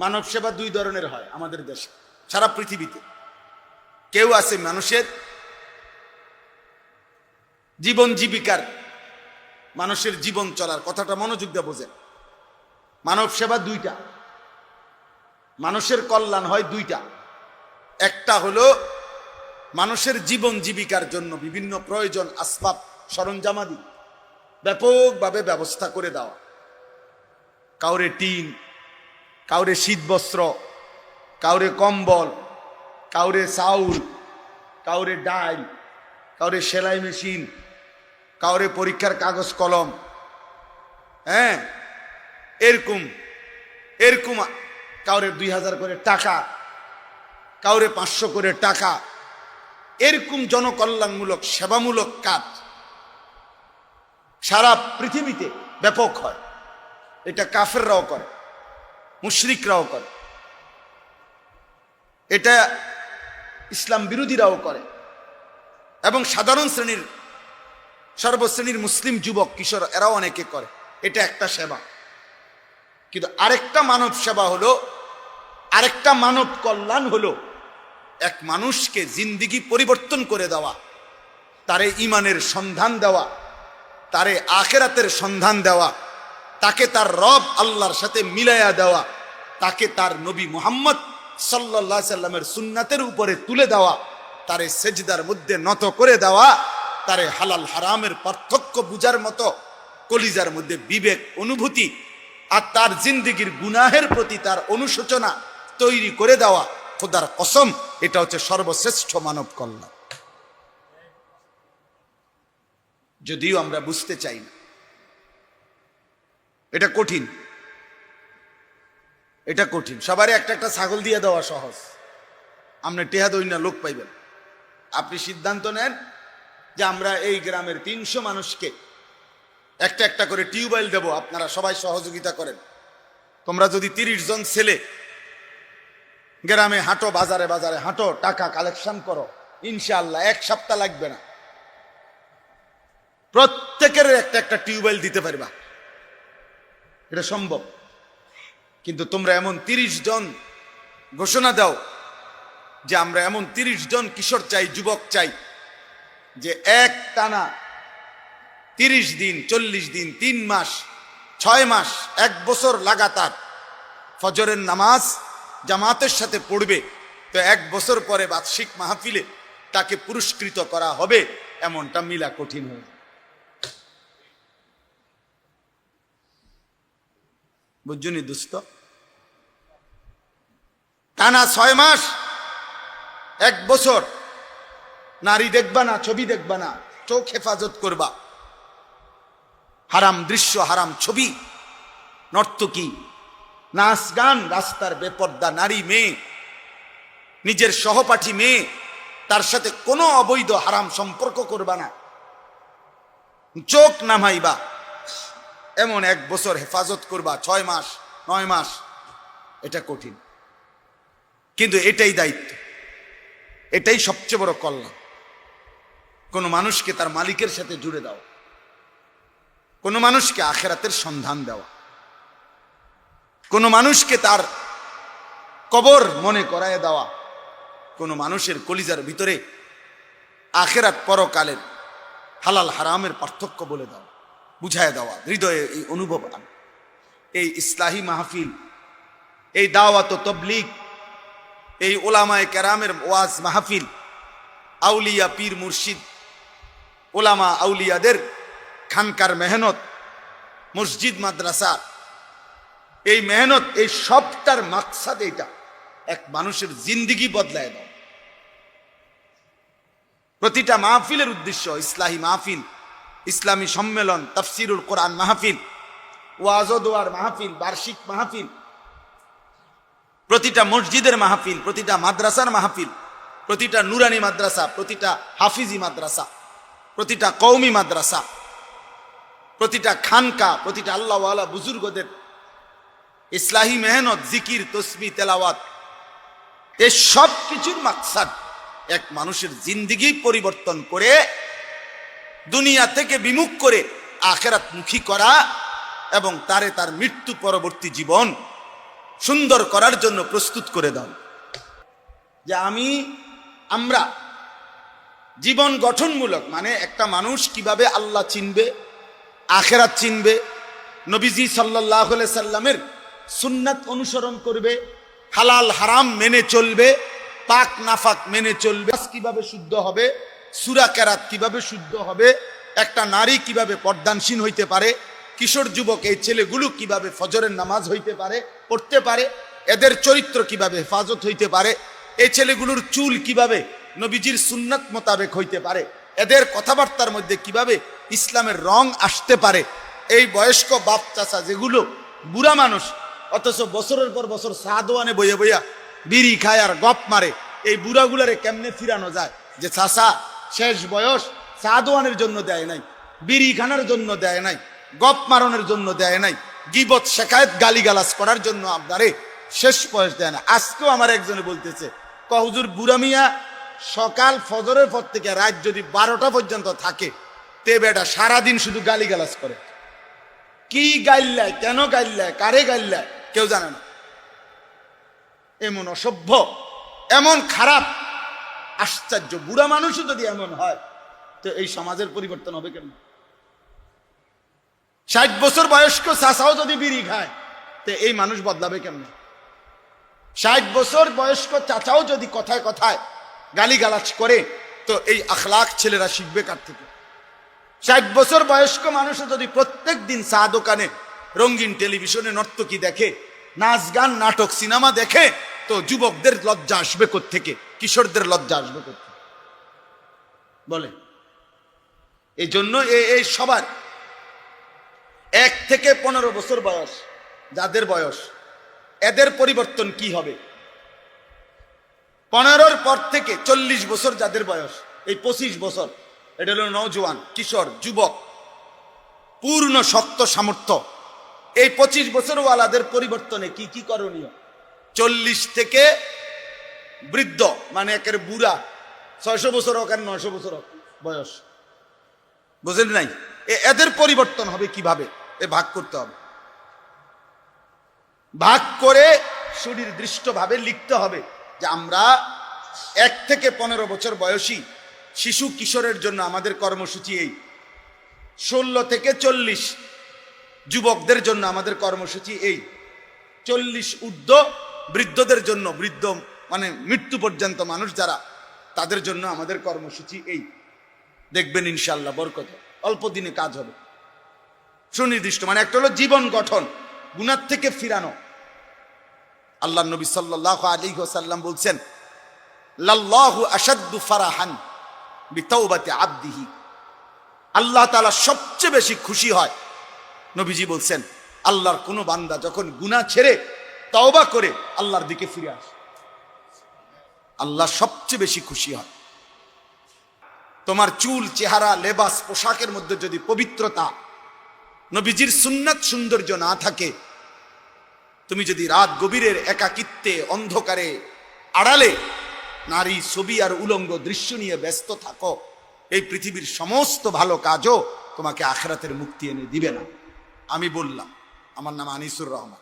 মানব সেবা দুই ধরনের হয় আমাদের দেশে, সারা পৃথিবীতে। কেউ আছে মানুষের জীবন জীবিকার, মানুষের জীবন চলার কথাটা মনোযোগ দিয়ে বোঝেন। মানব সেবা দুইটা, মানুষের কল্যাণ হয় দুইটা। একটা হলো মানুষের জীবন জীবিকার জন্য বিভিন্ন প্রয়োজন, আসবাব, সরঞ্জামাদি ব্যাপকভাবে ব্যবস্থা করে দেওয়া। কাউরে টিন কাউরে শীত বস্ত্র, কাউরে কম্বল, কাউরে চাউল, কাউরে ডাল কাউরে সেলাই মেশিন, কাউরে পরীক্ষার কাগজ কলম। হ্যাঁ? এরকম এরকম কাউরে দুই হাজার করে টাকা, কাউরে পাঁচশো করে টাকা। এরকম জনকল্যাণমূলক, সেবামূলক কাজ সারা পৃথিবীতে ব্যাপক হয়। এটা কাফেররাও করে। মুশরিকরাও করে। এটা ইসলাম বিরোধীরাও করে। এবং সাধারণ শ্রেণির, সর্বশ্রেণীর মুসলিম যুবক, কিশোর, এরাও অনেকে করে। এটা একটা সেবা। কিন্তু আরেকটা মানব সেবা হলো, আরেকটা মানব কল্যাণ হলো, এক মানুষকে জিন্দিগি পরিবর্তন করে দেওয়া, তারে ইমানের সন্ধান দেওয়া, তারে আখেরাতের সন্ধান দেওয়া, তাকে তার রব আল্লাহর সাথে মিলাইয়া দেওয়া তাকে তার নবী মোহাম্মদ সাল্লাহ সাল্লামের সুন্নাতের উপরে তুলে দেওয়া, তারে সেজদার মধ্যে নত করে দেওয়া, তারে হালাল হারামের পার্থক্য বুঝার মতো কলিজার মধ্যে বিবেক, অনুভূতি আর তার জিন্দিগির গুনাহের প্রতি তার অনুশোচনা তৈরি করে দেওয়া, খোদার কসম, এটা হচ্ছে সর্বশ্রেষ্ঠ মানব কল্যাণ। যদিও আমরা বুঝতে চাই না, এটা কঠিন। এটা কঠিন। সবারই একটা একটা ছাগল দিয়ে দেওয়া সহজ। আপনি টেহা না লোক পাইবেন। আপনি সিদ্ধান্ত নেন যে আমরা এই গ্রামের তিনশো মানুষকে একটা একটা করে টিউবওয়েল দেব। আপনারা সবাই সহযোগিতা করেন। তোমরা যদি তিরিশ জন ছেলে গ্রামে হাঁটো, বাজারে বাজারে হাঁটো, টাকা কালেকশন করো, ইনশাআল্লাহ এক সপ্তাহ লাগবে না। প্রত্যেকের একটা একটা টিউবওয়েল দিতে পারবা। এটা সম্ভব। কিন্তু তোমরা এমন তিরিশ জন ঘোষণা দাও যে আমরা এমন তিরিশ জন কিশোর চাই, যুবক চাই, যে এক টানা তিরিশ দিন, চল্লিশ দিন, তিন মাস, ছয় মাস, এক বছর লাগাতার ফজরের নামাজ জামাতের সাথে পড়বে। তো এক বছর পরে বার্ষিক মাহফিলে তাকে পুরস্কৃত করা হবে, এমনটা মিলা কঠিন হয়ে বুঝছনি দুস্থ। টানা ছয় মাস, এক বছর, নারী দেখবা না, ছবি দেখবা না, চোখ হেফাজত করবা। হারাম দৃশ্য, হারাম ছবি, নর্তকী, নাচ গান, রাস্তার বেপর্দা নারী মেয়ে, নিজের সহপাঠী মেয়ে, তার সাথে কোনো অবৈধ হারাম সম্পর্ক করবা না। চোখ নামাইবা এমন এক বছর হেফাজত করবা, ছয় মাস, নয় মাস, এটা কঠিন। কিন্তু এটাই দায়িত্ব। এটাই সবচেয়ে বড় কল্যাণ। কোনো মানুষকে তার মালিকের সাথে জুড়ে দাও কোনো মানুষকে আখেরাতের সন্ধান দেওয়া। কোনো মানুষকে তার কবর মনে করায় দেওয়া। কোনো মানুষের কলিজার ভিতরে আখেরাত পরকালের হালাল হারামের পার্থক্য বলে দাও বুঝায় দেওয়া, হৃদয়ে এই অনুভব এই ইসলাহী মাহফিল, এই দাওয়াত তবলিগ, এই ওলামায় কেরামের ওয়াজ মাহফিল, আউলিয়া পীর মুর্শিদ, ওলামা আউলিয়াদের খানকার মেহনত, মসজিদ মাদ্রাসা, এই মেহনত, এই সবটার মাকসাদ এটা এক মানুষের জিন্দিগি বদলায় দাও প্রতিটা মাহফিলের উদ্দেশ্য ইসলাহী মাহফিল ইসলামী সম্মেলন, তফসিরুল কোরআন মাহফিল ওয়াজোদোয়ার মাহফিল, বার্ষিক মাহফিল, প্রতিটা মসজিদের মাহফিল, প্রতিটা মাদ্রাসার মাহফিল, প্রতিটা নুরানি মাদ্রাসা, প্রতিটা হাফিজি মাদ্রাসা, প্রতিটা কৌমি মাদ্রাসা, প্রতিটা খানকা, প্রতিটা আল্লাহওয়ালা বুজুর্গদের ইসলাহী মেহনত, জিকির, তসবি, তেলাওয়াত এই সব কিছুর মাকসাদ এক মানুষের জিন্দিগি পরিবর্তন করে দুনিয়া থেকে বিমুখ করে আখেরাত মুখী করা এবং তারে তার মৃত্যু পরবর্তী জীবন সুন্দর করার জন্য প্রস্তুত করে দাও। যে আমি, আমরা জীবন গঠনমূলক মানে একটা মানুষ কীভাবে আল্লাহ চিনবে, আখেরাত চিনবে, নবীজি সাল্লাহ সাল্লামের সুন্নাত অনুসরণ করবে, হালাল হারাম মেনে চলবে, পাক নাফাক মেনে চলবে, কীভাবে শুদ্ধ হবে সুরা কেরাত কীভাবে শুদ্ধ হবে, একটা নারী কীভাবে পর্দানসীন হইতে পারে, কিশোর যুবক এই ছেলেগুলো কীভাবে ফজরের নামাজ হইতে পারে, পড়তে পারে, এদের চরিত্র কীভাবে হেফাজত হইতে পারে, এই ছেলেগুলোর চুল কীভাবে নবীজির সুন্নাত মোতাবেক হইতে পারে, এদের কথাবার্তার মধ্যে কীভাবে ইসলামের রং আসতে পারে, এই বয়স্ক বাপ চাচা যেগুলো বুড়া মানুষ, অথচ বছরের পর বছর সাদোয়ানে বইয়া বইয়া বিড়ি খায় আর গপ মারে, এই বুড়াগুলারে কেমনে ফিরানো যায়? যে চাচা শেষ বয়স সাদোয়ানের জন্য দেয় নাই, বিড়ি খানার জন্য দেয় নাই, গপ মারণের জন্য দেয় নাই, গিবত, শেখায়ত, গালিগালাজ করার জন্য আপনারে শেষ বয়স দেয় না। আজকেও আমার একজনে বলতেছে কহুজুর বুড়া মিয়া, সকাল ফজরের পর থেকে রাত যদি বারোটা পর্যন্ত থাকে, তে বেটা সারাদিন শুধু গালিগালাজ করে। কি গাইল্লায়, কেন গাইল্লায়, কারে গাইল্লায়, কেউ জানে না। এমন অসভ্য, এমন খারাপ আশ্চর্য, বুড়া মানুষও যদি এমন হয়, তো এই সমাজের পরিবর্তন হবে কেন ষাট বছর বয়স্ক চাষাও যদি বিড়ি খায়, তো এই মানুষ বদলাবে কেমন? ষাট বছর বয়স্ক চাচাও যদি কথায় কথায় গালিগালাজ করে, তো এই আখলাখ ছেলেরা শিখবে কার থেকে? ষাট বছর বয়স্ক মানুষও যদি প্রত্যেক দিন চা দোকানে, রঙিন টেলিভিশনে নর্তকী দেখে, নাচ গান, নাটক, সিনেমা দেখে, তো যুবকদের লজ্জা আসবে থেকে কিশোরদের লজ্জা আসবে থেকে বলে। এই জন্য এই সবার এক থেকে পনেরো বছর বয়স, যাদের বয়স, এদের পরিবর্তন কি হবে? পনেরোর পর থেকে চল্লিশ বছর যাদের বয়স, এই পঁচিশ বছর, এটা হলো নৌজওয়ান কিশোর, যুবক, পূর্ণ শক্ত সামর্থ্য। এই পঁচিশ বছরওয়ালাদের পরিবর্তনে কি কি করণীয়? চল্লিশ থেকে বৃদ্ধ মানে একের বুড়া, ছয়শো বছর হোক আর নয়শো বছর হোক বয়স। বুঝলেন নাই? এদের পরিবর্তন হবে কীভাবে? এ ভাগ করতে হবে। ভাগ করে সুনির্দিষ্টভাবে লিখতে হবে যে আমরা এক থেকে পনেরো বছর বয়সী শিশু কিশোরের জন্য আমাদের কর্মসূচি এই। ষোলো থেকে চল্লিশ যুবকদের জন্য আমাদের কর্মসূচি এই। চল্লিশ ঊর্ধ্ব বৃদ্ধদের জন্য, বৃদ্ধ মানে মৃত্যু পর্যন্ত মানুষ যারা, তাদের জন্য আমাদের কর্মসূচি এই। দেখবেন ইনশাল্লাহ বরকত। অল্প দিনে কাজ হবে। সুনির্দিষ্ট মানে একটা হলো জীবন গঠন, গুনার থেকে ফিরানো। আল্লাহ নবী সাল্লাহ আলী সাল্লাম বলছেন, লাল্লাহু আসাদ্দু ফারাহান আব্দিহি। আল্লাহ তাআলা সবচেয়ে বেশি খুশি হয়। নবীজি বলছেন, আল্লাহর কোনো বান্দা যখন গুনাহ ছেড়ে তওবা করে, আল্লাহর দিকে ফিরে আসে। আল্লাহ সবচেয়ে বেশি খুশি হয়। তোমার চুল, চেহারা, লেবাস, পোশাকের মধ্যে যদি পবিত্রতা, নবীজির সুন্নাত সৌন্দর্য না থাকে, তুমি যদি রাত গভীরের একাকিত্বে, অন্ধকারে আড়ালে নারী ছবি আর উলঙ্গ দৃশ্য নিয়ে ব্যস্ত থাকো, এই পৃথিবীর সমস্ত ভালো কাজও তোমাকে আখরাতের মুক্তি এনে দিবে না। আমি বললাম, আমার নাম আনিসুর রহমান।